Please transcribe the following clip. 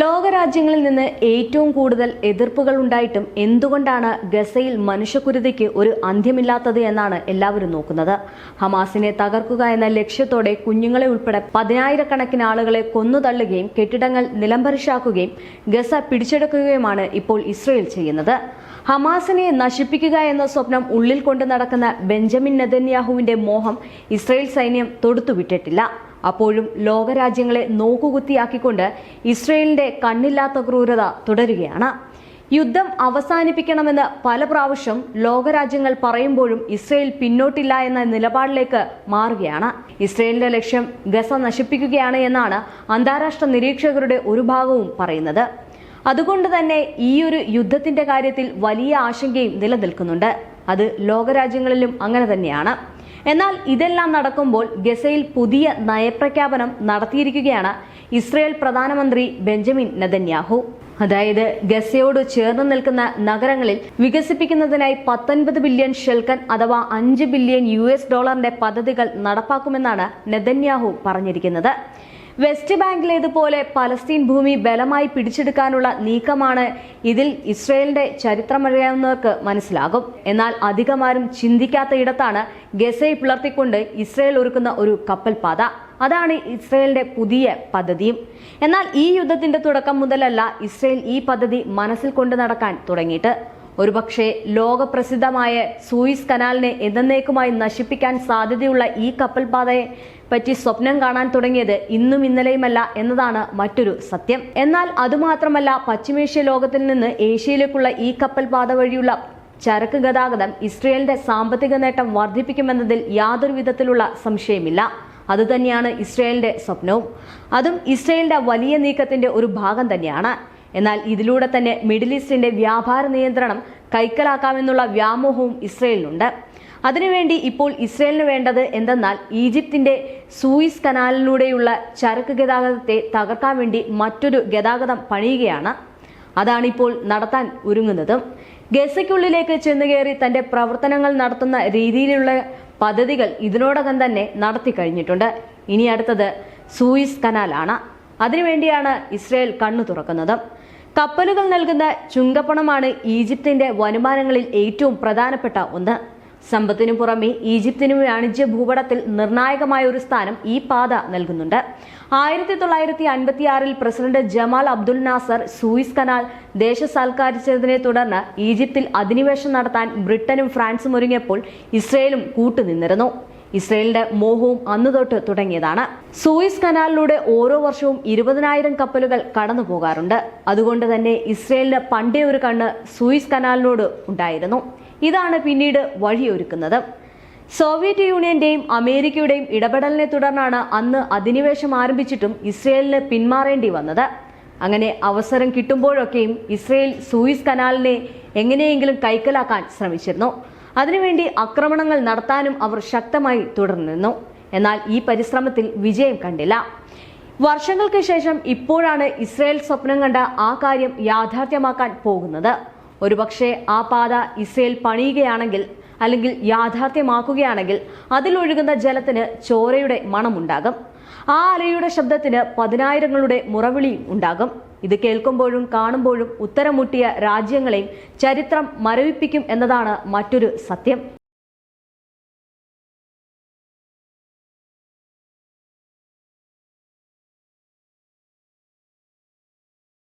ലോകരാജ്യങ്ങളിൽ നിന്ന് ഏറ്റവും കൂടുതൽ എതിർപ്പുകൾ ഉണ്ടായിട്ടും എന്തുകൊണ്ടാണ് ഗസയിൽ മനുഷ്യക്കുരുതിക്ക് ഒരു അന്ത്യമില്ലാത്തത് എന്നാണ് എല്ലാവരും നോക്കുന്നത്? ഹമാസിനെ തകർക്കുക എന്ന ലക്ഷ്യത്തോടെ കുഞ്ഞുങ്ങളെ ഉൾപ്പെടെ പതിനായിരക്കണക്കിന് ആളുകളെ കൊന്നുതള്ളുകയും കെട്ടിടങ്ങൾ നിലംപരിശാക്കുകയും ഗസ പിടിച്ചെടുക്കുകയുമാണ് ഇപ്പോൾ ഇസ്രയേൽ ചെയ്യുന്നത്. ഹമാസിനെ നശിപ്പിക്കുക എന്ന സ്വപ്നം ഉള്ളിൽ കൊണ്ട് നടക്കുന്ന ബെഞ്ചമിൻ നെതന്യാഹുവിന്റെ മോഹം ഇസ്രയേൽ സൈന്യം തൊടുത്തുവിട്ടിട്ടില്ല. അപ്പോഴും ലോകരാജ്യങ്ങളെ നോക്കുകുത്തിയാക്കിക്കൊണ്ട് ഇസ്രയേലിന്റെ കണ്ണില്ലാത്ത ക്രൂരത തുടരുകയാണ്. യുദ്ധം അവസാനിപ്പിക്കണമെന്ന് പല പ്രാവശ്യം ലോകരാജ്യങ്ങൾ പറയുമ്പോഴും ഇസ്രയേൽ പിന്നോട്ടില്ല എന്ന നിലപാടിലേക്ക് മാറുകയാണ്. ഇസ്രയേലിന്റെ ലക്ഷ്യം ഗസ നശിപ്പിക്കുകയാണ് എന്നാണ് അന്താരാഷ്ട്ര നിരീക്ഷകരുടെ ഒരു ഭാഗവും പറയുന്നത്. അതുകൊണ്ട് തന്നെ ഈ ഒരു യുദ്ധത്തിന്റെ കാര്യത്തിൽ വലിയ ആശങ്കയും നിലനിൽക്കുന്നുണ്ട്. അത് ലോകരാജ്യങ്ങളിലും അങ്ങനെ തന്നെയാണ്. എന്നാൽ ഇതെല്ലാം നടക്കുമ്പോൾ ഗസയിൽ പുതിയ നയപ്രഖ്യാപനം നടത്തിയിരിക്കുകയാണ് ഇസ്രയേൽ പ്രധാനമന്ത്രി ബെഞ്ചമിൻ നെതന്യാഹു. അതായത് ഗസയോട് ചേർന്ന് നിൽക്കുന്ന നഗരങ്ങളിൽ വികസിപ്പിക്കുന്നതിനായി പത്തൊൻപത് ബില്യൺ ഷെൽക്കൻ അഥവാ അഞ്ച് ബില്യൺ യു ഡോളറിന്റെ പദ്ധതികൾ നടപ്പാക്കുമെന്നാണ് നെതന്യാഹു പറഞ്ഞിരിക്കുന്നത്. വെസ്റ്റ് ബാങ്കിലേതുപോലെ പലസ്തീൻ ഭൂമി ബലമായി പിടിച്ചെടുക്കാനുള്ള നീക്കമാണ് ഇതിൽ ഇസ്രയേലിന്റെ ചരിത്രമറിയാവുന്നവർക്ക് മനസ്സിലാകും. എന്നാൽ അധികമാരും ചിന്തിക്കാത്ത ഇടത്താണ് ഗസയെ പിളർത്തിക്കൊണ്ട് ഇസ്രയേൽ ഒരുക്കുന്ന ഒരു കപ്പൽ പാത അതാണ് ഇസ്രയേലിന്റെ പുതിയ പദ്ധതിയും. എന്നാൽ ഈ യുദ്ധത്തിന്റെ തുടക്കം മുതലല്ല ഇസ്രയേൽ ഈ പദ്ധതി മനസ്സിൽ കൊണ്ടു നടക്കാൻ തുടങ്ങിയിട്ട്. ഒരുപക്ഷെ ലോകപ്രസിദ്ധമായ സൂയിസ് കനാലിനെ എന്നേക്കുമായി നശിപ്പിക്കാൻ സാധ്യതയുള്ള ഈ കപ്പൽപാതയെ പറ്റി സ്വപ്നം കാണാൻ തുടങ്ങിയത് ഇന്നും ഇന്നലെയുമല്ല എന്നതാണ് മറ്റൊരു സത്യം. എന്നാൽ അതുമാത്രമല്ല പശ്ചിമേഷ്യ ലോകത്തിൽ നിന്ന് ഏഷ്യയിലേക്കുള്ള ഈ കപ്പൽപാത വഴിയുള്ള ചരക്ക് ഗതാഗതം ഇസ്രയേലിന്റെ സാമ്പത്തിക നേട്ടം വർദ്ധിപ്പിക്കുമെന്നതിൽ യാതൊരു വിധത്തിലുള്ള സംശയമില്ല. അതുതന്നെയാണ് ഇസ്രയേലിന്റെ സ്വപ്നവും. അതും ഇസ്രയേലിന്റെ വലിയ നീക്കത്തിന്റെ ഒരു ഭാഗം തന്നെയാണ്. എന്നാൽ ഇതിലൂടെ തന്നെ മിഡിൽ ഈസ്റ്റിന്റെ വ്യാപാര നിയന്ത്രണം കൈക്കലാക്കാമെന്നുള്ള വ്യാമോഹവും ഇസ്രയേലിനുണ്ട്. അതിനുവേണ്ടി ഇപ്പോൾ ഇസ്രയേലിന് വേണ്ടത് എന്തെന്നാൽ ഈജിപ്തിന്റെ സൂയിസ് കനാലിലൂടെയുള്ള ചരക്ക് ഗതാഗതത്തെ തകർക്കാൻ വേണ്ടി മറ്റൊരു ഗതാഗതം പണിയുകയാണ്. അതാണിപ്പോൾ നടത്താൻ ഒരുങ്ങുന്നതും. ഗസയ്ക്കുള്ളിലേക്ക് ചെന്നുകയറി തന്റെ പ്രവർത്തനങ്ങൾ നടത്തുന്ന രീതിയിലുള്ള പദ്ധതികൾ ഇതിനോടകം തന്നെ നടത്തി കഴിഞ്ഞിട്ടുണ്ട്. ഇനി അടുത്തത് സൂയിസ് കനാലാണ്. അതിനുവേണ്ടിയാണ് ഇസ്രയേൽ കണ്ണു തുറക്കുന്നത്. കപ്പലുകൾ നൽകുന്ന ചുങ്കപ്പണമാണ് ഈജിപ്തിന്റെ വരുമാനങ്ങളിൽ ഏറ്റവും പ്രധാനപ്പെട്ട ഒന്ന്. സമ്പത്തിനു പുറമെ ഈജിപ്തിനു വാണിജ്യ ഭൂപടത്തിൽ നിർണായകമായ ഒരു സ്ഥാനം ഈ പാത നൽകുന്നുണ്ട്. ആയിരത്തി തൊള്ളായിരത്തി അൻപത്തിയാറിൽ president Jamal Abdul Nasser Suez canal ദേശസാൽക്കരിച്ചതിനെ തുടർന്ന് ഈജിപ്തിൽ അധിനിവേശം നടത്താൻ ബ്രിട്ടനും ഫ്രാൻസും ഒരുങ്ങിയപ്പോൾ ഇസ്രയേലും കൂട്ടുനിന്നിരുന്നു. ഇസ്രയേലിന്റെ മോഹവും അന്നു തൊട്ട് തുടങ്ങിയതാണ്. സൂയിസ് കനാലിലൂടെ ഓരോ വർഷവും ഇരുപതിനായിരം കപ്പലുകൾ കടന്നു പോകാറുണ്ട്. അതുകൊണ്ട് തന്നെ ഇസ്രയേലിന് പണ്ടേ ഒരു കണ്ണ് സൂയിസ് കനാലിനോട് ഉണ്ടായിരുന്നു. ഇതാണ് പിന്നീട് വഴിയൊരുക്കുന്നത്. സോവിയറ്റ് യൂണിയന്റെയും അമേരിക്കയുടെയും ഇടപെടലിനെ തുടർന്നാണ് അന്ന് അധിനിവേശം ആരംഭിച്ചിട്ടും ഇസ്രയേലിന് പിന്മാറേണ്ടി വന്നത്. അങ്ങനെ അവസരം കിട്ടുമ്പോഴൊക്കെയും ഇസ്രയേൽ സൂയിസ് കനാലിനെ എങ്ങനെയെങ്കിലും കൈക്കലാക്കാൻ ശ്രമിച്ചിരുന്നു. അതിനുവേണ്ടി ആക്രമണങ്ങൾ നടത്താനും അവർ ശക്തമായി തുടർന്നിരുന്നു. എന്നാൽ ഈ പരിശ്രമത്തിൽ വിജയം കണ്ടില്ല. വർഷങ്ങൾക്ക് ശേഷം ഇപ്പോഴാണ് ഇസ്രയേൽ സ്വപ്നം കണ്ട ആ കാര്യം യാഥാർത്ഥ്യമാക്കാൻ പോകുന്നത്. ഒരുപക്ഷെ ആ പാത ഇസ്രയേൽ പണിയുകയാണെങ്കിൽ അല്ലെങ്കിൽ യാഥാർത്ഥ്യമാക്കുകയാണെങ്കിൽ അതിലൊഴുകുന്ന ജലത്തിന് ചോരയുടെ മണമുണ്ടാകും. ആ അലയുടെ ശബ്ദത്തിന് പതിനായിരങ്ങളുടെ മുറവിളിയും ഉണ്ടാകും. ഇത് കേൾക്കുമ്പോഴും കാണുമ്പോഴും ഉത്തരമുട്ടിയ രാജ്യങ്ങളെയും ചരിത്രം മരവിപ്പിക്കും എന്നതാണ് മറ്റൊരു സത്യം.